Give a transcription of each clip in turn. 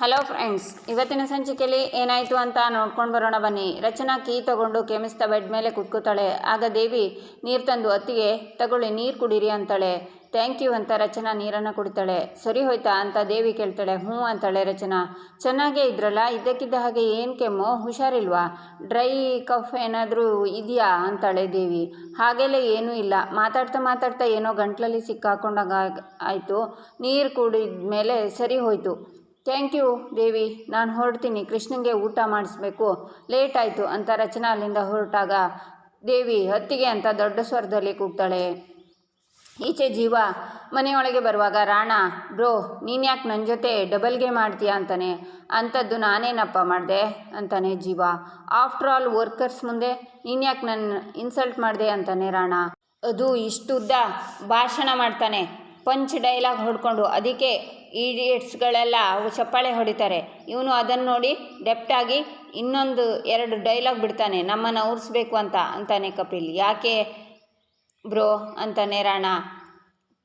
Hello friends, ಇವತ್ತಿನ ಸಂಚಿಕೆಯಲ್ಲಿ ಏನಾಯಿತು ಅಂತ ನೋಡ್ಕೊಂಡು ಬರೋಣ ಬನ್ನಿ. ರಚನಾ ಕೀ ತಗೊಂಡು ಕೆಮಿಸ್ತ ಬೆಡ್ ಮೇಲೆ ಕುತ್ಕೋತಾಳೆ. ಆಗ ದೇವಿ, ನೀರು ತಂದು ಅತ್ತಿಗೆ, ತಗೊಳ್ಳಿ, ನೀರು ಕುಡೀರಿ ಅಂತಾಳೆ. ಥ್ಯಾಂಕ್ ಯು ಅಂತ ರಚನಾ ನೀರನ್ನು ಕುಡಿತಾಳೆ. ಸರಿ ಹೋಯ್ತಾ ಅಂತ ದೇವಿ ಕೇಳ್ತಾಳೆ. ಹ್ಞೂ ಅಂತಾಳೆ ರಚನಾ. ಚೆನ್ನಾಗೇ ಇದ್ರಲ್ಲ, ಇದ್ದಕ್ಕಿದ್ದ ಹಾಗೆ ಏನು ಕೆಮ್ಮು? ಹುಷಾರಿಲ್ವಾ? ಡ್ರೈ ಕಫ್ ಏನಾದರೂ ಇದೆಯಾ? ಅಂತಾಳೆ ದೇವಿ. ಹಾಗೆಲ್ಲ ಏನೂ ಇಲ್ಲ. ಮಾತಾಡ್ತಾ ಮಾತಾಡ್ತಾ ಏನೋ ಗಂಟ್ಲಲ್ಲಿ ಸಿಕ್ಕಾಕೊಂಡಾಗ ಆಯಿತು. ನೀರು ಕುಡಿದ ಮೇಲೆ ಸರಿ ಹೋಯಿತು. Thank you, Devi. ನಾನು ಹೊರಡ್ತೀನಿ. ಕೃಷ್ಣನಿಗೆ ಊಟ ಮಾಡಿಸ್ಬೇಕು. ಲೇಟ್ ಆಯಿತು ಅಂತ ರಚನಾ ಅಲ್ಲಿಂದ ಹೊರಟಾಗ ದೇವಿ ಹತ್ತಿಗೆ ಅಂತ ದೊಡ್ಡ ಸ್ವರದಲ್ಲಿ ಕೂಗ್ತಾಳೆ. ಈಚೆ ಜೀವ ಮನೆಯೊಳಗೆ ಬರುವಾಗ, ರಾಣ, ಬ್ರೋ, ನೀನು ಯಾಕೆ ನನ್ನ ಜೊತೆ ಡಬಲ್ಗೆ ಮಾಡ್ತೀಯಾ ಅಂತಾನೆ. ಅಂಥದ್ದು ನಾನೇನಪ್ಪ ಮಾಡಿದೆ? ಅಂತಾನೆ ಜೀವ. ಆಫ್ಟರ್ ಆಲ್ ವರ್ಕರ್ಸ್ ಮುಂದೆ ನೀನು ಯಾಕೆ ನನ್ನ ಇನ್ಸಲ್ಟ್ ಮಾಡಿದೆ? ಅಂತಾನೆ ರಾಣ. ಅದು ಇಷ್ಟುದ್ದ ಭಾಷಣ ಮಾಡ್ತಾನೆ. ಪಂಚ್ ಡೈಲಾಗ್ ಹೊಡ್ಕೊಂಡು ಅದಕ್ಕೆ ಈಡಿಯಟ್ಸ್ಗಳೆಲ್ಲ ಚಪ್ಪಾಳೆ ಹೊಡಿತಾರೆ. ಇವನು ಅದನ್ನು ನೋಡಿ ಡೆಪ್ಟಾಗಿ ಇನ್ನೊಂದು ಎರಡು ಡೈಲಾಗ್ ಬಿಡ್ತಾನೆ, ನಮ್ಮನ್ನು ಉರಿಸ್ಬೇಕು ಅಂತ ಅಂತಾನೆ ಕಪಿಲ್. ಯಾಕೆ ಬ್ರೋ ಅಂತಾನೆ ರಾಣ?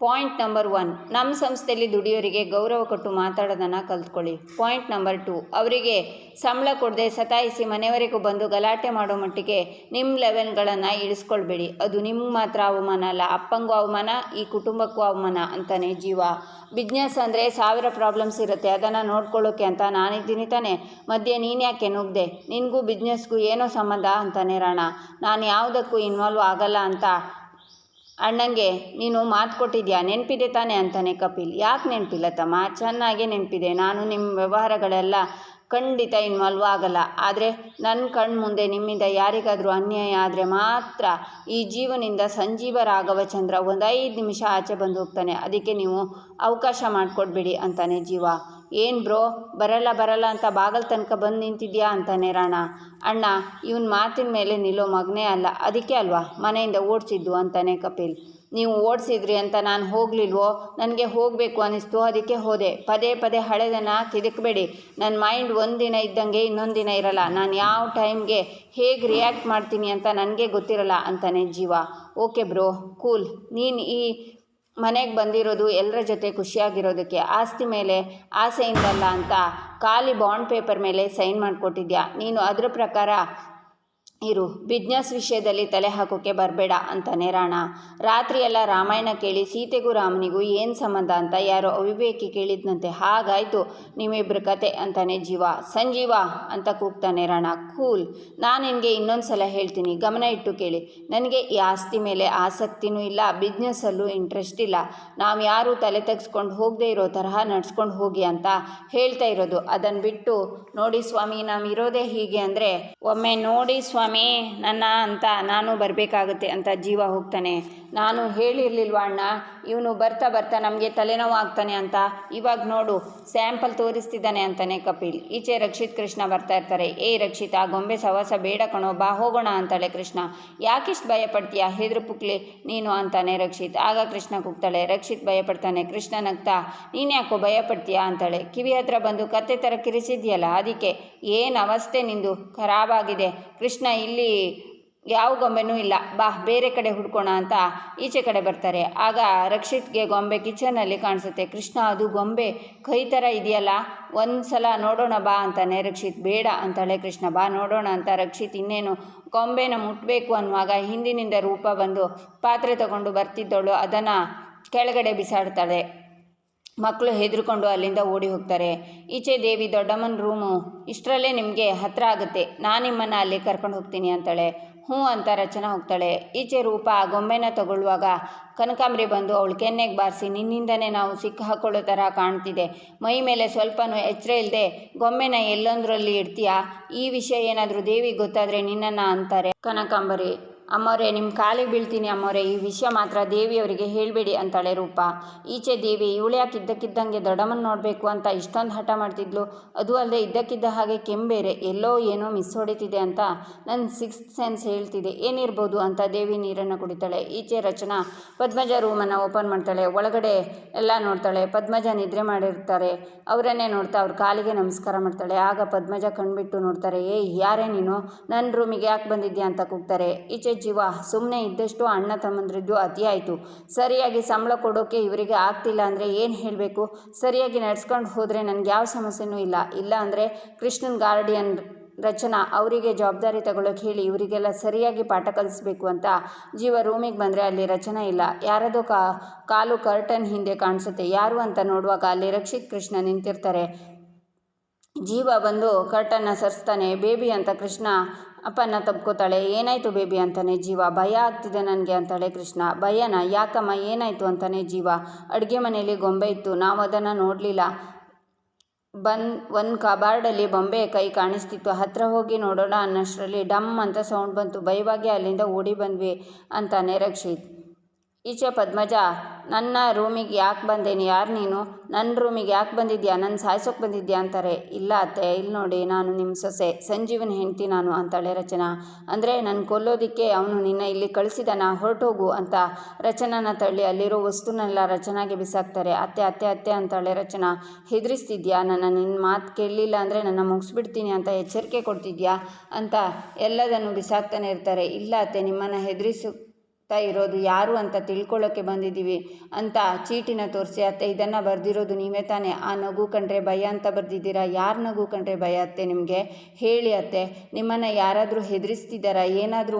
Point number one. ನಮ್ಮ ಸಂಸ್ಥೆಯಲ್ಲಿ ದುಡಿಯೋರಿಗೆ ಗೌರವ ಕೊಟ್ಟು ಮಾತಾಡೋದನ್ನು ಕಲ್ತ್ಕೊಳ್ಳಿ. Point number two. ಅವರಿಗೆ ಸಂಬಳ ಕೊಡದೆ ಸತಾಯಿಸಿ ಮನೆಯವರೆಗೂ ಬಂದು ಗಲಾಟೆ ಮಾಡೋ ಮಟ್ಟಿಗೆ ನಿಮ್ಮ ಲೆವೆಲ್ಗಳನ್ನು ಇಳಿಸ್ಕೊಳ್ಬೇಡಿ. ಅದು ನಿಮ್ಗೆ ಮಾತ್ರ ಅವಮಾನ ಅಲ್ಲ, ಅಪ್ಪಂಗೂ ಅವಮಾನ, ಈ ಕುಟುಂಬಕ್ಕೂ ಅವಮಾನ ಅಂತಾನೆ ಜೀವ. ಬಿಸ್ನೆಸ್ ಅಂದರೆ ಸಾವಿರ ಪ್ರಾಬ್ಲಮ್ಸ್ ಇರುತ್ತೆ, ಅದನ್ನು ನೋಡ್ಕೊಳ್ಳೋಕೆ ಅಂತ ನಾನಿದ್ದೀನಿ ತಾನೆ. ಮಧ್ಯೆ ನೀನು ಯಾಕೆ ನುಗ್ದೆ? ನಿನಗೂ ಬಿಸ್ನೆಸ್ಗೂ ಏನೋ ಸಂಬಂಧ ಅಂತಾನೆ ರಾಣ. ನಾನು ಯಾವುದಕ್ಕೂ ಇನ್ವಾಲ್ವ್ ಆಗಲ್ಲ ಅಂತ ಅಣ್ಣಂಗೆ, ನೀನು ಮಾತು ಕೊಟ್ಟಿದ್ಯಾ? ನೆನಪಿದೆ ತಾನೇ ಅಂತಾನೆ ಕಪಿಲ್. ಯಾಕೆ ನೆನಪಿಲ್ಲ ತಮ್ಮ? ಚೆನ್ನಾಗೇ ನೆನಪಿದೆ. ನಾನು ನಿಮ್ಮ ವ್ಯವಹಾರಗಳೆಲ್ಲ ಖಂಡಿತ ಇನ್ವಾಲ್ವ್ ಆಗಲ್ಲ. ಆದರೆ ನನ್ನ ಕಣ್ಣು ಮುಂದೆ ನಿಮ್ಮಿಂದ ಯಾರಿಗಾದರೂ ಅನ್ಯಾಯ ಆದರೆ ಮಾತ್ರ ಈ ಜೀವನಿಂದ ಸಂಜೀವ ರಾಘವಚಂದ್ರ ಒಂದು ಐದು ನಿಮಿಷ ಆಚೆ ಬಂದು ಹೋಗ್ತಾನೆ. ಅದಕ್ಕೆ ನೀವು ಅವಕಾಶ ಮಾಡಿಕೊಡ್ಬೇಡಿ ಅಂತಾನೆ ಜೀವ. ಏನು ಬ್ರೋ, ಬರಲ್ಲ ಬರಲ್ಲ ಅಂತ ಬಾಗಲ್ ತನಕ ಬಂದು ನಿಂತಿದ್ಯಾ ಅಂತಾನೆ ರಾಣ. ಅಣ್ಣ, ಇವನ್ ಮಾತಿನ ಮೇಲೆ ನಿಲ್ಲೋ ಮಗನೇ ಅಲ್ಲ, ಅದಕ್ಕೆ ಅಲ್ವಾ? ಮನೆಯಿಂದ ಓಡಿಸಿದ್ದು ಅಂತಾನೆ ಕಪಿಲ್. ನೀವು ಓಡಿಸಿದ್ರಿ ಅಂತ ನಾನು ಹೋಗಲಿಲ್ವೋ? ನನಗೆ ಹೋಗಬೇಕು ಅನ್ನಿಸ್ತು ಅದಕ್ಕೆ ಹೋದೆ. ಪದೇ ಪದೇ ಹಳೆದನ್ನು ಕಿದಕ್ಬೇಡಿ. ನನ್ನ ಮೈಂಡ್ ಒಂದು ದಿನ ಇದ್ದಂಗೆ ಇನ್ನೊಂದು ದಿನ ಇರಲ್ಲ. ನಾನು ಯಾವ ಟೈಮ್ಗೆ ಹೇಗೆ ರಿಯಾಕ್ಟ್ ಮಾಡ್ತೀನಿ ಅಂತ ನನಗೆ ಗೊತ್ತಿರಲ್ಲ ಅಂತಾನೆ ಜೀವ. Okay bro, cool. ನೀನು ಈ ಮನೆಗೆ ಬಂದಿರೋದು ಎಲ್ಲರ ಜೊತೆ ಖುಷಿಯಾಗಿರೋದಕ್ಕೆ ಆಸ್ತಿ ಮೇಲೆ ಆಸೆಯಿಂದಲ್ಲ ಅಂತ ಖಾಲಿ ಬಾಂಡ್ ಪೇಪರ್ ಮೇಲೆ ಸೈನ್ ಮಾಡಿಕೊಟ್ಟಿದ್ಯಾ? ನೀನು ಅದರ ಪ್ರಕಾರ ಇರು ಬಿಸ್ನೆಸ್ ವಿಷಯದಲ್ಲಿ ತಲೆ ಹಾಕೋಕ್ಕೆ ಬರಬೇಡ ಅಂತಾನೆ ರಾಣ. ರಾತ್ರಿಯೆಲ್ಲ ರಾಮಾಯಣ ಕೇಳಿ ಸೀತೆಗೂ ರಾಮನಿಗೂ ಏನು ಸಂಬಂಧ ಅಂತ ಯಾರೋ ಅವಿವೇಕಿ ಕೇಳಿದ್ನಂತೆ. ಹಾಗಾಯಿತು ನಿಮ್ಮಿಬ್ಬರ ಕತೆ ಅಂತಾನೆ ಜೀವ. ಸಂಜೀವ ಅಂತ ಕೂಗ್ತಾನೆ ರಾಣ. ಕೂಲ್, ನಾನು ನಿನಗೆ ಇನ್ನೊಂದು ಸಲ ಹೇಳ್ತೀನಿ. ಗಮನ ಇಟ್ಟು ಕೇಳಿ. ನನಗೆ ಈ ಆಸ್ತಿ ಮೇಲೆ ಆಸಕ್ತಿನೂ ಇಲ್ಲ ಬಿಸ್ನೆಸ್ಸಲ್ಲೂ ಇಂಟ್ರೆಸ್ಟ್ ಇಲ್ಲ. ನಾವು ಯಾರೂ ತಲೆ ತೆಗೆಸ್ಕೊಂಡು ಹೋಗದೇ ಇರೋ ತರಹ ನಡ್ಸ್ಕೊಂಡು ಹೋಗಿ ಅಂತ ಹೇಳ್ತಾ ಇರೋದು. ಅದನ್ನು ಬಿಟ್ಟು ನೋಡಿ ಸ್ವಾಮಿ, ನಾವು ಇರೋದೇ ಹೀಗೆ ಅಂದರೆ ಒಮ್ಮೆ ನೋಡಿ ಸ್ವಾಮಿ ನನ್ನ ಅಂತ ನಾನು ಬರಬೇಕಾಗುತ್ತೆ ಅಂತ ಜೀವ ಹೋಗ್ತಾನೆ. ನಾನು ಹೇಳಿರ್ಲಿಲ್ವಾ ಅಣ್ಣ? ಇವನು ಬರ್ತಾ ಬರ್ತಾ ನಮಗೆ ತಲೆನೋವು ಆಗ್ತಾನೆ ಅಂತ. ಇವಾಗ ನೋಡು, ಸ್ಯಾಂಪಲ್ ತೋರಿಸ್ತಿದ್ದಾನೆ ಅಂತಾನೆ ಕಪಿಲ್. ಈಚೆ ರಕ್ಷಿತ್ ಕೃಷ್ಣ ಬರ್ತಾ ಇರ್ತಾರೆ. ಏ ರಕ್ಷಿತ್ ಆ ಗೊಂಬೆ ಸವಾಸ ಬೇಡ ಕಣೋ, ಬಾ ಹೋಗೋಣ ಅಂತಾಳೆ ಕೃಷ್ಣ. ಯಾಕಿಷ್ಟು ಭಯ ಪಡ್ತೀಯಾ ಹೆದ್ರು ಪುಕ್ಲಿ, ನೀನು ಅಂತಾನೆ ರಕ್ಷಿತ್. ಆಗ ಕೃಷ್ಣ ಕೂಗ್ತಾಳೆ. ರಕ್ಷಿತ್ ಭಯ ಪಡ್ತಾನೆ ಕೃಷ್ಣ ನಗ್ತಾ, ನೀನು ಯಾಕೋ ಭಯ ಅಂತಾಳೆ. ಕಿವಿ ಹತ್ರ ಬಂದು ಕತ್ತೆ ಥರ ಕಿರಿಸಿದ್ಯಲ್ಲ, ಅದಕ್ಕೆ? ಏನು ಅವಸ್ಥೆ ನಿಂದು? ಖರಾಬಾಗಿದೆ ಕೃಷ್ಣ ಇಲ್ಲಿ ಯಾವ ಗೊಂಬೆನೂ ಇಲ್ಲ. ಬಾ, ಬೇರೆ ಕಡೆ ಹುಡ್ಕೋಣ ಅಂತ ಈಚೆ ಕಡೆ ಬರ್ತಾರೆ. ಆಗ ರಕ್ಷಿತ್ಗೆ ಗೊಂಬೆ ಕಿಚನಲ್ಲಿ ಕಾಣಿಸುತ್ತೆ. ಕೃಷ್ಣ, ಅದು ಗೊಂಬೆ ಕೈ ಥರ ಇದೆಯಲ್ಲ? ಒಂದು ಸಲ ನೋಡೋಣ ಬಾ ಅಂತಾನೆ. ರಕ್ಷಿತ್, ಬೇಡ ಅಂತಾಳೆ ಕೃಷ್ಣ, ಬಾ, ನೋಡೋಣ ಅಂತ ರಕ್ಷಿತ್ ಇನ್ನೇನು ಗೊಂಬೆನ ಮುಟ್ಟಬೇಕು ಅನ್ನುವಾಗ ಹಿಂದಿನಿಂದ ರೂಪ ಬಂದು ಪಾತ್ರೆ ತಗೊಂಡು ಬರ್ತಿದ್ದವಳು. ಅದನ್ನು ಕೆಳಗಡೆ ಬಿಸಾಡ್ತಾಳೆ. ಮಕ್ಕಳು ಹೆದರ್ಕೊಂಡು ಅಲ್ಲಿಂದ ಓಡಿ ಹೋಗ್ತಾರೆ. ಈಚೆ ದೇವಿ, ದೊಡ್ಡಮ್ಮನ ರೂಮು ಇಷ್ಟರಲ್ಲೇ ನಿಮಗೆ ಹತ್ರ ಆಗುತ್ತೆ. ನಾನು ನಿಮ್ಮನ್ನು ಅಲ್ಲಿ ಕರ್ಕೊಂಡು ಹೋಗ್ತೀನಿ ಅಂತಾಳೆ. ಹ್ಞೂ ಅಂತ ರಚನಾ ಹೋಗ್ತಾಳೆ. ಈಚೆ ರೂಪ ಗೊಂಬೆನ ತಗೊಳ್ಳುವಾಗ ಕನಕಾಂಬರಿ ಬಂದು ಅವಳು ಕೆನ್ನೆಗೆ ಬಾರಿಸಿ, ನಿನ್ನಿಂದನೇ ನಾವು ಸಿಕ್ಕ ಹಾಕೊಳ್ಳೋ ಥರ ಕಾಣ್ತಿದೆ. ಮೈ ಮೇಲೆ ಸ್ವಲ್ಪನೂ ಎಚ್ಚರ ಇಲ್ಲದೆ ಗೊಂಬೆನ ಎಲ್ಲೊಂದರಲ್ಲಿ ಇಡ್ತೀಯಾ? ಈ ವಿಷಯ ಏನಾದರೂ ದೇವಿ ಗೊತ್ತಾದರೆ ನಿನ್ನನ್ನು ಅಂತಾರೆ ಕನಕಾಂಬರಿ. ಅಮ್ಮವ್ರೆ ನಿಮ್ಮ ಕಾಲಿಗೆ ಬೀಳ್ತೀನಿ ಅಮ್ಮವ್ರೆ ಈ ವಿಷಯ ಮಾತ್ರ ದೇವಿಯವರಿಗೆ ಹೇಳಬೇಡಿ ಅಂತಾಳೆ ರೂಪ. ಈಚೆ ದೇವಿ, ಇವಳು ಯಾಕೆ ಇದ್ದಕ್ಕಿದ್ದಂಗೆ ದೊಡ್ಡಮ್ಮನ ನೋಡಬೇಕು ಅಂತ ಇಷ್ಟೊಂದು ಹಠ ಮಾಡ್ತಿದ್ಲು. ಅದು ಅಲ್ಲದೆ ಇದ್ದಕ್ಕಿದ್ದ ಹಾಗೆ ಕೆಂಬೇರೆ, ಎಲ್ಲೋ ಏನೋ ಮಿಸ್ ಹೊಡಿತಿದೆ ಅಂತ ನನ್ನ ಸಿಕ್ಸ್ತ್ ಸೆನ್ಸ್ ಹೇಳ್ತಿದೆ. ಏನಿರ್ಬೋದು ಅಂತ ದೇವಿ ನೀರನ್ನು ಕುಡಿತಾಳೆ. ಈಚೆ ರಚನಾ, ಪದ್ಮಜ ರೂಮನ್ನು ಓಪನ್ ಮಾಡ್ತಾಳೆ. ಒಳಗಡೆ ಎಲ್ಲ ನೋಡ್ತಾಳೆ. ಪದ್ಮಜ ನಿದ್ರೆ ಮಾಡಿರ್ತಾರೆ. ಅವರನ್ನೇ ನೋಡ್ತಾ ಅವ್ರ ಕಾಲಿಗೆ ನಮಸ್ಕಾರ ಮಾಡ್ತಾಳೆ. ಆಗ ಪದ್ಮಜ ಕಣ್ಬಿಟ್ಟು ನೋಡ್ತಾರೆ ಏ ಯಾರೇ ನೀನು? ನನ್ನ ರೂಮಿಗೆ ಯಾಕೆ ಬಂದಿದ್ಯಾ ಅಂತ ಕೂಗ್ತಾರೆ. ಈಚೆ ಜೀವ. ಸುಮ್ಮನೆ ಇದ್ದಷ್ಟು ಅಣ್ಣ ತಮ್ಮಂದ್ರದ್ದು ಅತಿಯಾಯಿತು ಸರಿಯಾಗಿ ಸಂಬಳ ಕೊಡೋಕೆ ಇವರಿಗೆ ಆಗ್ತಿಲ್ಲ ಅಂದರೆ ಏನು ಹೇಳಬೇಕು? ಸರಿಯಾಗಿ ನಡ್ಸ್ಕೊಂಡು ಹೋದರೆ ನನಗೆ ಯಾವ ಸಮಸ್ಯೆನೂ ಇಲ್ಲ. ಇಲ್ಲ ಅಂದರೆ ಕೃಷ್ಣನ್ ಗಾರ್ಡಿಯನ್ ರಚನಾ ಅವರಿಗೆ ಜವಾಬ್ದಾರಿ ತಗೊಳ್ಳೋಕೆ ಹೇಳಿ ಇವರಿಗೆಲ್ಲ ಸರಿಯಾಗಿ ಪಾಠ ಕಲಿಸ್ಬೇಕು ಅಂತ ಜೀವ ರೂಮಿಗೆ ಬಂದರೆ ಅಲ್ಲಿ ರಚನಾ ಇಲ್ಲ. ಯಾರದೋ ಕಾ, ಕಾಲು ಕರ್ಟನ್ ಹಿಂದೆ ಕಾಣಿಸುತ್ತೆ. ಯಾರು ಅಂತ ನೋಡುವಾಗ ಅಲ್ಲಿ ರಕ್ಷಿತ್ ಕೃಷ್ಣ ನಿಂತಿರ್ತಾರೆ. ಜೀವ ಬಂದು ಕರ್ಟನ್ನ ಸರಿಸ್ತಾನೆ. ಬೇಬಿ ಅಂತ ಕೃಷ್ಣ ಅಪ್ಪನ ತಬ್ಕೋತಾಳೆ ಏನಾಯಿತು ಬೇಬಿ? ಅಂತಾನೆ ಜೀವ. ಭಯ ಆಗ್ತಿದೆ ನನಗೆ ಅಂತಾಳೆ ಕೃಷ್ಣ. ಭಯನ? ಯಾಕಮ್ಮ? ಏನಾಯಿತು? ಅಂತಾನೆ ಜೀವ. ಅಡುಗೆ ಮನೆಯಲ್ಲಿ ಗೊಂಬೆ ಇತ್ತು. ನಾವು ಅದನ್ನು ನೋಡಲಿಲ್ಲ. ಬನ್ ಒಂದು ಕಬಾರ್ಡಲ್ಲಿ ಬೊಂಬೆ ಕೈ ಕಾಣಿಸ್ತಿತ್ತು. ಹತ್ತಿರ ಹೋಗಿ ನೋಡೋಣ ಅನ್ನೋಷ್ಟರಲ್ಲಿ ಡಮ್ ಅಂತ ಸೌಂಡ್ ಬಂತು. ಭಯವಾಗಿ ಅಲ್ಲಿಂದ ಓಡಿ ಬಂದ್ವಿ ಅಂತಾನೆ ರಕ್ಷಿತ್. ಈಚೆ ಪದ್ಮಜ ನನ್ನ ರೂಮಿಗೆ ಯಾಕೆ ಬಂದೇನಿ? ಯಾರು ನೀನು? ನನ್ನ ರೂಮಿಗೆ ಯಾಕೆ ಬಂದಿದ್ಯಾ? ನನ್ನ ಸಾಯ್ಸೋಕೆ ಬಂದಿದ್ಯಾ ಅಂತಾರೆ. ಇಲ್ಲ ಅತ್ತೆ ಇಲ್ಲಿ ನೋಡಿ, ನಾನು ನಿಮ್ಮ ಸೊಸೆ, ಸಂಜೀವನ ಹೆಂಡ್ತಿ ನಾನು ಅಂತಾಳೆ ರಚನಾ. ಅಂದರೆ ನನ್ನ ಕೊಲ್ಲೋದಕ್ಕೆ ಅವನು ನಿನ್ನ ಇಲ್ಲಿ ಕಳಿಸಿದಾನ, ಹೊರಟೋಗು ಅಂತ ರಚನಾನ ತಳ್ಳಿ ಅಲ್ಲಿರೋ ವಸ್ತುನೆಲ್ಲ ರಚನಾಗೆ ಬಿಸಾಕ್ತಾರೆ. ಅತ್ತೆ ಅತ್ತೆ ಅತ್ತೆ ಅಂತಾಳೆ ರಚನಾ. ಹೆದರಿಸ್ತಿದ್ಯಾ? ನನ್ನ ನಿನ್ನ ಮಾತು ಕೇಳಲಿಲ್ಲ ಅಂದರೆ ನನ್ನ ಮುಗಿಸ್ಬಿಡ್ತೀನಿ ಅಂತ ಎಚ್ಚರಿಕೆ ಕೊಡ್ತಿದ್ಯಾ? ಅಂತ ಎಲ್ಲದನ್ನು ಬಿಸಾಕ್ತಾನೆ ಇರ್ತಾರೆ. ಇಲ್ಲ ಅತ್ತೆ, ನಿಮ್ಮನ್ನು ಹೆದರಿಸು ತಾ ಇರೋದು ಯಾರು ಅಂತ ತಿಳ್ಕೊಳ್ಳೋಕ್ಕೆ ಬಂದಿದ್ದೀವಿ. ಅಂತ ಚೀಟಿನ ತೋರಿಸಿ, ಅತ್ತೆ, ಇದನ್ನು ಬರೆದಿರೋದು ನೀವೇ ತಾನೇ. ಆ ನಗು ಕಂಡ್ರೆ ಭಯ ಅಂತ ಬರೆದಿದ್ದೀರಾ? ಯಾರು ನಗು ಕಂಡ್ರೆ ಭಯ ಅತ್ತೆ ನಿಮಗೆ? ಹೇಳಿ ಅತ್ತೆ, ನಿಮ್ಮನ್ನು ಯಾರಾದರೂ ಹೆದರಿಸ್ತಿದ್ದಾರಾ? ಏನಾದರೂ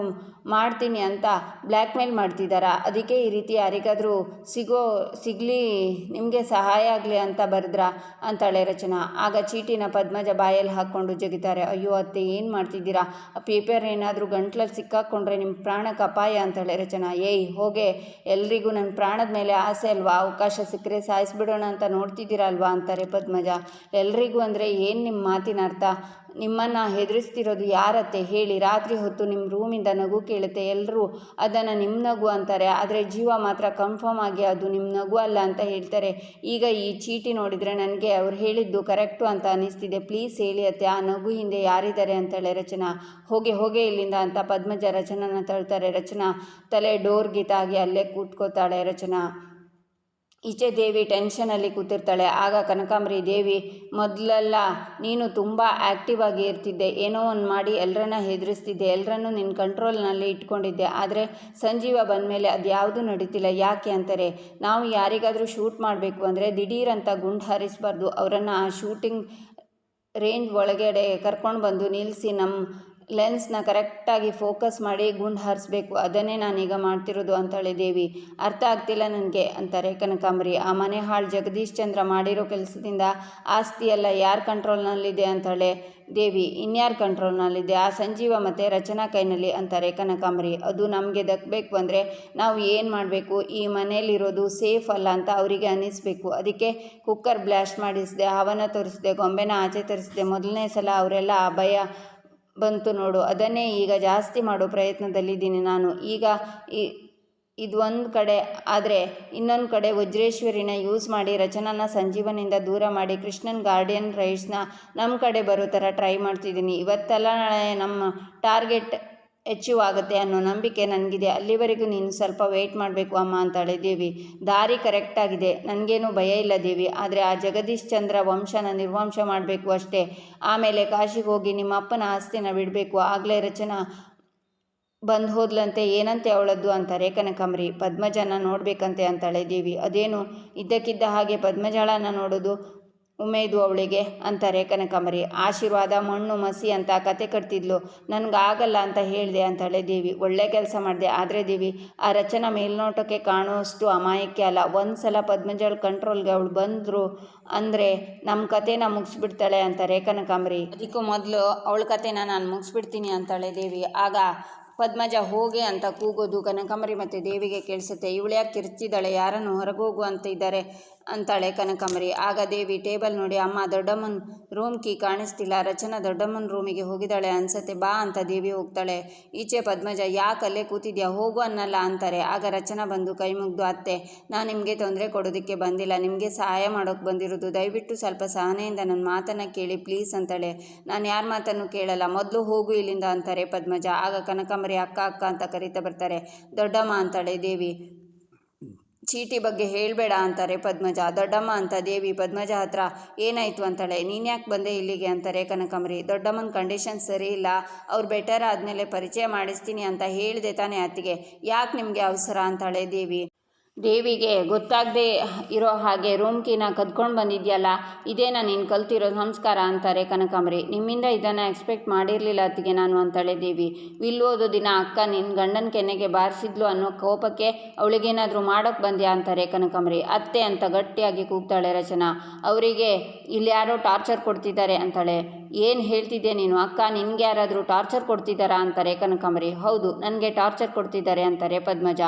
ಮಾಡ್ತೀನಿ ಅಂತ ಬ್ಲ್ಯಾಕ್ ಮೇಲ್ ಮಾಡ್ತಿದ್ದಾರಾ? ಅದಕ್ಕೆ ಈ ರೀತಿ ಯಾರಿಗಾದರೂ ಸಿಗೋ, ಸಿಗಲಿ, ನಿಮಗೆ ಸಹಾಯ ಆಗಲಿ ಅಂತ ಬರೆದ್ರಾ? ಅಂತಾಳೆ ರಚನಾ. ಆಗ ಚೀಟಿನ ಪದ್ಮಜ ಬಾಯಲ್ಲಿ ಹಾಕ್ಕೊಂಡು ಜಗಿತಾರೆ. ಅಯ್ಯೋ ಅತ್ತೆ, ಏನು ಮಾಡ್ತಿದ್ದೀರಾ? ಪೇಪರ್ ಏನಾದರೂ ಗಂಟ್ಲಲ್ಲಿ ಸಿಕ್ಕಾಕ್ಕೊಂಡ್ರೆ ನಿಮ್ಮ ಪ್ರಾಣಕ್ಕೆ ಅಪಾಯ ಅಂತಾಳೆ ರಚನಾ. ಏಯ್, ಹೋಗೆ, ಎಲ್ರಿಗೂ ನನ್ನ ಪ್ರಾಣದ ಮೇಲೆ ಆಸೆ ಅಲ್ವಾ? ಅವಕಾಶ ಸಿಕ್ಕರೆ ಸಾಯಿಸ್ಬಿಡೋಣ ಅಂತ ನೋಡ್ತಿದ್ದೀರಲ್ವಾ? ಅಂತಾರೆ ಪದ್ಮಜ. ಎಲ್ರಿಗೂ ಅಂದರೆ ಏನು ನಿಮ್ಮ ಮಾತಿನ ಅರ್ಥ? ನಿಮ್ಮನ್ನು ಹೆದರಿಸ್ತಿರೋದು ಯಾರತ್ತೆ? ಹೇಳಿ, ರಾತ್ರಿ ಹೊತ್ತು ನಿಮ್ಮ ರೂಮಿಂದ ನಗು ಕೇಳುತ್ತೆ ಎಲ್ಲರೂ ಅದನ್ನು ನಿಮ್ಮ ನಗು ಅಂತಾರೆ. ಆದರೆ ಜೀವ ಮಾತ್ರ ಕನ್ಫರ್ಮ್ ಆಗಿ ಅದು ನಿಮ್ಮ ನಗು ಅಲ್ಲ ಅಂತ ಹೇಳ್ತಾರೆ. ಈಗ ಈ ಚೀಟಿ ನೋಡಿದರೆ ನನಗೆ ಅವ್ರು ಹೇಳಿದ್ದು ಕರೆಕ್ಟು ಅಂತ ಅನ್ನಿಸ್ತಿದೆ ಪ್ಲೀಸ್ ಹೇಳಿ ಅತ್ತೆ, ಆ ನಗು ಹಿಂದೆ ಯಾರಿದ್ದಾರೆ ಅಂತಾಳೆ ರಚನಾ. ಹೋಗೆ, ಹೋಗಿ ಇಲ್ಲಿಂದ ಅಂತ ಪದ್ಮಜ ರಚನನ ತಳ್ತಾರೆ ರಚನಾ. ತಲೆ ಡೋರ್ ತಾಗಿ ಅಲ್ಲೇ ಕೂತ್ಕೋತಾಳೆ ರಚನಾ. ಈಚೆ ದೇವಿ ಟೆನ್ಷನಲ್ಲಿ ಕೂತಿರ್ತಾಳೆ. ಆಗ ಕನಕಾಂಬರಿ, ದೇವಿ, ಮೊದಲೆಲ್ಲ ನೀನು ತುಂಬ ಆ್ಯಕ್ಟಿವ್ ಆಗಿ ಇರ್ತಿದ್ದೆ. ಏನೋ ಒಂದು ಮಾಡಿ ಎಲ್ಲರನ್ನ ಹೆದರಿಸ್ತಿದ್ದೆ. ಎಲ್ಲರನ್ನೂ ನಿನ್ನ ಕಂಟ್ರೋಲ್ನಲ್ಲಿ ಇಟ್ಕೊಂಡಿದ್ದೆ. ಆದರೆ ಸಂಜೀವ ಬಂದಮೇಲೆ ಅದು ಯಾವುದೂ ನಡೀತಿಲ್ಲ. ಯಾಕೆ ಅಂತಾರೆ, ನಾವು ಯಾರಿಗಾದರೂ ಶೂಟ್ ಮಾಡಬೇಕು ಅಂದರೆ ದಿಢೀರಂತ ಗುಂಡು ಹಾರಿಸಬಾರ್ದು. ಅವರನ್ನು ಆ ಶೂಟಿಂಗ್ ರೇಂಜ್ ಒಳಗಡೆ ಕರ್ಕೊಂಡು ಬಂದು ನಿಲ್ಲಿಸಿ ನಮ್ಮ ಲೆನ್ಸ್ನ ಕರೆಕ್ಟಾಗಿ ಫೋಕಸ್ ಮಾಡಿ ಗುಂಡು ಹಾರಿಸ್ಬೇಕು. ಅದನ್ನೇ ನಾನೀಗ ಮಾಡ್ತಿರೋದು ಅಂತೇಳಿ ದೇವಿ. ಅರ್ಥ ಆಗ್ತಿಲ್ಲ ನನಗೆ ಅಂತಾರೆ ಕನಕಾಂಬರಿ. ಆ ಮನೆ ಹಾಳು ಜಗದೀಶ್ ಚಂದ್ರ ಮಾಡಿರೋ ಕೆಲಸದಿಂದ ಆಸ್ತಿ ಎಲ್ಲ ಯಾರ ಕಂಟ್ರೋಲ್ನಲ್ಲಿದೆ ಅಂತಾಳೆ ದೇವಿ. ಇನ್ಯಾರ ಕಂಟ್ರೋಲ್ನಲ್ಲಿದೆ? ಆ ಸಂಜೀವ ಮತ್ತು ರಚನಾ ಕೈನಲ್ಲಿ ಅಂತಾರೆ ಕನಕಾಂಬರಿ. ಅದು ನಮಗೆ ದಕ್ಕಬೇಕು ಅಂದರೆ ನಾವು ಏನು ಮಾಡಬೇಕು? ಈ ಮನೇಲಿರೋದು ಸೇಫ್ ಅಲ್ಲ ಅಂತ ಅವರಿಗೆ ಅನ್ನಿಸ್ಬೇಕು. ಅದಕ್ಕೆ ಕುಕ್ಕರ್ ಬ್ಲ್ಯಾಶ್ ಮಾಡಿಸಿದೆ, ಹವನ ತೋರಿಸಿದೆ, ಗೊಂಬೆನ ಆಚೆ ತರಿಸಿದೆ. ಮೊದಲನೇ ಸಲ ಅವರೆಲ್ಲ ಆ ಭಯ ಬಂತು ನೋಡು, ಅದನ್ನೇ ಈಗ ಜಾಸ್ತಿ ಮಾಡೋ ಪ್ರಯತ್ನದಲ್ಲಿದ್ದೀನಿ ನಾನು. ಈಗ ಈ ಇದು ಒಂದು ಕಡೆ ಆದರೆ ಇನ್ನೊಂದು ಕಡೆ ವಜ್ರೇಶ್ವರಿನ ಯೂಸ್ ಮಾಡಿ ರಚನಾನ ಸಂಜೀವನಿಂದ ದೂರ ಮಾಡಿ ಕೃಷ್ಣನ್ ಗಾರ್ಡಿಯನ್ ರೈಟ್ಸ್ನ ನಮ್ಮ ಕಡೆ ಬರೋ ಥರ ಟ್ರೈ ಮಾಡ್ತಿದ್ದೀನಿ. ಇವತ್ತೆಲ್ಲ ನಮ್ಮ ಟಾರ್ಗೆಟ್ ಅಚೀವ್ ಆಗುತ್ತೆ ಅನ್ನೋ ನಂಬಿಕೆ ನನಗಿದೆ. ಅಲ್ಲಿವರೆಗೂ ನೀನು ಸ್ವಲ್ಪ ವೆಯ್ಟ್ ಮಾಡಬೇಕು ಅಮ್ಮ ಅಂತಾಳೆ ದೇವಿ ದಾರಿ ಕರೆಕ್ಟಾಗಿದೆ ನನಗೇನು ಭಯ ಇಲ್ಲ ದೇವಿ ಆದರೆ ಆ ಜಗದೀಶ್ ಚಂದ್ರ ವಂಶನ ನಿರ್ವಂಶ ಮಾಡಬೇಕು ಅಷ್ಟೇ. ಆಮೇಲೆ ಕಾಶಿಗೆ ಹೋಗಿ ನಿಮ್ಮ ಅಪ್ಪನ ಆಸ್ತಿನ ಬಿಡಬೇಕು. ಆಗಲೇ ರಚನಾ ಬಂದು ಹೋದ್ಲಂತೆ ಏನಂತೆ ಅವಳದ್ದು ಅಂತಾರೆ ಕನಕಾಂಬರಿ ಪದ್ಮಜನ ನೋಡಬೇಕಂತೆ ಅಂತಾಳೆ ದೇವಿ ಅದೇನು ಇದ್ದಕ್ಕಿದ್ದ ಹಾಗೆ ಪದ್ಮಜಳನ ನೋಡೋದು? ಉಮೇದು ಅವಳಿಗೆ, ಅಂತಾರೆ ಕನಕಾಂಬರಿ, ಆಶೀರ್ವಾದ ಮಣ್ಣು ಮಸಿ ಅಂತ ಕತೆ ಕಟ್ತಿದ್ಲು. ನನಗಾಗಲ್ಲ ಅಂತ ಹೇಳಿದೆ ಅಂತಾಳೆ ದೇವಿ. ಒಳ್ಳೆ ಕೆಲಸ ಮಾಡಿದೆ. ಆದರೆ ದೇವಿ, ಆ ರಚನಾ ಮೇಲ್ನೋಟಕ್ಕೆ ಕಾಣುವಷ್ಟು ಅಮಾಯಕ್ಕೆ ಅಲ್ಲ. ಒಂದು ಸಲ ಪದ್ಮಜಳ ಕಂಟ್ರೋಲ್ಗೆ ಅವಳು ಬಂದರು ಅಂದರೆ ನಮ್ಮ ಕತೆನ ಮುಗಿಸ್ಬಿಡ್ತಾಳೆ ಅಂತಾರೆ ಕನಕಾಂಬರಿ. ಅದಕ್ಕೂ ಮೊದಲು ಅವಳ ಕತೆನ ನಾನು ಮುಗಿಸ್ಬಿಡ್ತೀನಿ ಅಂತಾಳೆ ದೇವಿ. ಆಗ ಪದ್ಮಜ ಹೋಗಿ ಅಂತ ಕೂಗೋದು ಕನಕಾಂಬರಿ ಮತ್ತು ದೇವಿಗೆ ಕೇಳಿಸುತ್ತೆ. ಇವಳು ಯಾಕೆ ಯಾರನ್ನು ಹೊರಗೋಗು ಅಂತ ಇದ್ದಾರೆ. ಅಂತಾಳೆ ಕನಕಾಂಬರಿ. ಆಗ ದೇವಿ ಟೇಬಲ್ ನೋಡಿ, ಅಮ್ಮ, ದೊಡ್ಡಮ್ಮನ ರೂಮ್ ಕೀ ಕಾಣಿಸ್ತಿಲ್ಲ. ರಚನಾ ದೊಡ್ಡಮ್ಮನ ರೂಮಿಗೆ ಹೋಗಿದ್ದಾಳೆ ಅನ್ಸತ್ತೆ. ಬಾ ಅಂತ ದೇವಿ ಹೋಗ್ತಾಳೆ. ಈಚೆ ಪದ್ಮಜ, ಯಾಕೆ ಅಲ್ಲೇ ಕೂತಿದ್ಯಾ? ಹೋಗು ಅನ್ನಲ್ಲ ಅಂತಾರೆ. ಆಗ ರಚನಾ ಬಂದು ಕೈ ಮುಗ್ದು, ಅತ್ತೆ ನಾನು ನಿಮಗೆ ತೊಂದರೆ ಕೊಡೋದಕ್ಕೆ ಬಂದಿಲ್ಲ. ನಿಮಗೆ ಸಹಾಯ ಮಾಡೋಕೆ ಬಂದಿರೋದು, ದಯವಿಟ್ಟು ಸ್ವಲ್ಪ ಸಹನೆಯಿಂದ ನನ್ನ ಮಾತನ್ನು ಕೇಳಿ ಪ್ಲೀಸ್ ಅಂತಾಳೆ. ನಾನು ಯಾರ ಮಾತನ್ನು ಕೇಳಲ್ಲ. ಮೊದಲು ಹೋಗು ಇಲ್ಲಿಂದ ಅಂತಾರೆ ಪದ್ಮಜ. ಆಗ ಕನಕಾಂಬರಿ, ಅಕ್ಕ ಅಕ್ಕ ಅಂತ ಕರೀತಾ ಬರ್ತಾರೆ. ದೊಡ್ಡಮ್ಮ ಅಂತಾಳೆ ದೇವಿ. ಚೀಟಿ ಬಗ್ಗೆ ಹೇಳಬೇಡ ಅಂತಾರೆ ಪದ್ಮಜ. ದೊಡ್ಡಮ್ಮ ಅಂತ, ದೇವಿ, ಪದ್ಮಜ ಹತ್ರ ಏನಾಯಿತು? ಅಂತಾಳೆ. ನೀನು ಯಾಕೆ ಬಂದೆ ಇಲ್ಲಿಗೆ? ಅಂತಾರೆ ಕನಕಂಬರಿ. ದೊಡ್ಡಮ್ಮನ ಕಂಡೀಷನ್ ಸರಿ ಇಲ್ಲ. ಅವ್ರು ಬೆಟರ್ ಆದಮೇಲೆ ಪರಿಚಯ ಮಾಡಿಸ್ತೀನಿ ಅಂತ ಹೇಳಿದೆ ತಾನೇ ಅತ್ತಿಗೆ. ಯಾಕೆ ನಿಮಗೆ ಅವಸರ? ಅಂತಾಳೆ ದೇವಿ. ದೇವಿಗೆ ಗೊತ್ತಾಗದೆ ಇರೋ ಹಾಗೆ ರೂಮ್ ಕೀನ ಕದ್ಕೊಂಡು ಬಂದಿದ್ಯಲ್ಲ ನಾನು ನೀನು ಕಲ್ತಿರೋ ಸಂಸ್ಕಾರ ಅಂತಾರೆ ಕನಕಾಂಬರಿ. ನಿಮ್ಮಿಂದ ಇದನ್ನು ಎಕ್ಸ್ಪೆಕ್ಟ್ ಮಾಡಿರಲಿಲ್ಲ ಅತ್ತಿಗೆ ನಾನು ಅಂತಾಳೆ ದೇವಿ. ವಿಲ್ಲೋದು ದಿನ ಅಕ್ಕ ನಿನ್ನ ಗಂಡನ ಕೆನ್ನೆಗೆ ಬಾರಿಸಿದ್ಲು ಅನ್ನೋ ಕೋಪಕ್ಕೆ ಅವಳಿಗೇನಾದರೂ ಮಾಡೋಕ್ಕೆ ಬಂದ್ಯಾ ಅಂತಾರೆ ಕನಕಾಂಬರಿ. ಅತ್ತೆ ಅಂತ ಗಟ್ಟಿಯಾಗಿ ಕೂಗ್ತಾಳೆ ರಚನಾ. ಅವರಿಗೆ ಇಲ್ಲಿ ಯಾರೋ ಟಾರ್ಚರ್ ಕೊಡ್ತಿದ್ದಾರೆ ಅಂತಾಳೆ. ಏನು ಹೇಳ್ತಿದ್ದೆ ನೀನು? ಅಕ್ಕ, ನಿನಗೆ ಯಾರಾದರೂ ಟಾರ್ಚರ್ ಕೊಡ್ತಿದ್ದಾರಾ ಅಂತಾರೆ ಕನಕಾಂಬರಿ. ಹೌದು, ನನಗೆ ಟಾರ್ಚರ್ ಕೊಡ್ತಿದ್ದಾರೆ ಅಂತಾರೆ ಪದ್ಮಜ.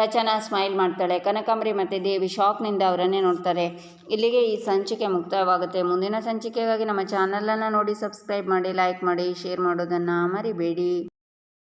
ರಚನಾ ಸ್ಮೈಲ್ ಮಾಡ್ತಾಳೆ. ಕನಕಾಂಬರಿ ಮತ್ತು ದೇವಿ ಶಾಕ್ನಿಂದ ಅವರನ್ನೇ ನೋಡ್ತಾರೆ. ಇಲ್ಲಿಗೆ ಈ ಸಂಚಿಕೆ ಮುಕ್ತಾಯವಾಗುತ್ತೆ ಮುಂದಿನ ಸಂಚಿಕೆಗಾಗಿ ನಮ್ಮ ಚಾನಲನ್ನು ನೋಡಿ, ಸಬ್ಸ್ಕ್ರೈಬ್ ಮಾಡಿ, ಲೈಕ್ ಮಾಡಿ, ಶೇರ್ ಮಾಡೋದನ್ನು ಮರಿಬೇಡಿ.